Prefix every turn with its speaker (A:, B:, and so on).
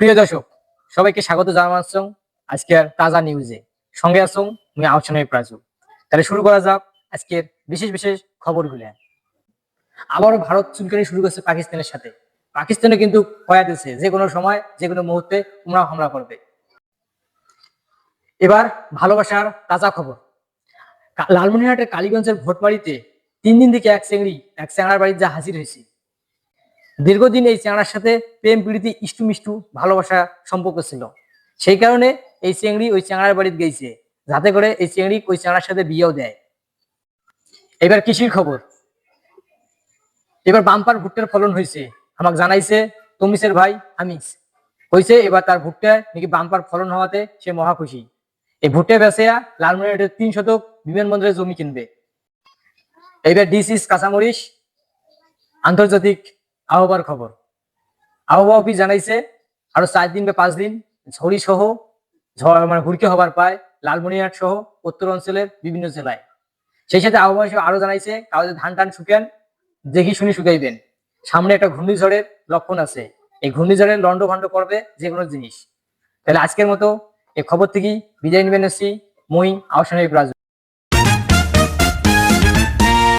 A: প্রিয় দর্শক, সবাইকে স্বাগত জানাচ্ছি আজকের তাজা নিউজে সঙ্গে আসুন আমি আলোচনায় প্রাজু তাহলে শুরু করা যাক আজকের বিশেষ বিশেষ খবরগুলো। আবারও ভারত চুলকানি শুরু করছে পাকিস্তানের সাথে। পাকিস্তানে কিন্তু কয়া দিচ্ছে যে কোনো সময়, যে কোনো মুহূর্তে উমরা হামলা করবে। এবার ভালোবাসার তাজা খবর। লালমনিরহাটের কালীগঞ্জের ভোটবাড়িতে তিন দিন থেকে এক চেংড়ি, এক চ্যাংড়ার বাড়িতে যা হাজির হয়েছে। দীর্ঘদিন এই চেংড়ার সাথে প্রেম, প্রীতি, ইষ্টু মিষ্টু ভালোবাসা সম্পর্ক ছিল। সেই কারণে এই চেংড়ি ওই চ্যাংড়ার বাড়িতে গেছে। যাতে করে এই চেংড়ি ওই চ্যাংড়ার সাথে বিয়েও দেয়। এবার কৃষির খবর। এবার বাম্পার ভুট্টার ফলন হয়েছে। আমাকে জানাইছে তমিসের ভাই আমিস হয়েছে এবার তার ভুট্টায় নাকি বাম্পার ফলন হওয়াতে সে মহা খুশি। এই ভুট্টা বেচেয়া লালমনিরহাটের তিন শতক বিমানবন্দরের জমি কিনবে। এবার ডিসিস কাঁচামরিচ, আন্তর্জাতিক আবহাওয়ার খবর। আবহাওয়া অফিস জানাইছে, আরও চার দিন বা পাঁচ দিন ঝড়ি সহ, ঝড় মানে হুড়কে হবার পায় লালমনিরহাট সহ উত্তর অঞ্চলের বিভিন্ন জেলায়। সেই সাথে আবহাওয়া হিসেবে আরও জানাইছে কাগজে ধান টান শুকেন, দেখি শুনি শুকাইবেন। সামনে একটা ঘূর্ণিঝড়ের লক্ষণ আছে। এই ঘূর্ণিঝড়ের লন্ড ভন্ড করবে যে কোনো জিনিস। তাহলে আজকের মতো এই খবর থেকেই বিদায় নেবেন মই আওসানের রাজু।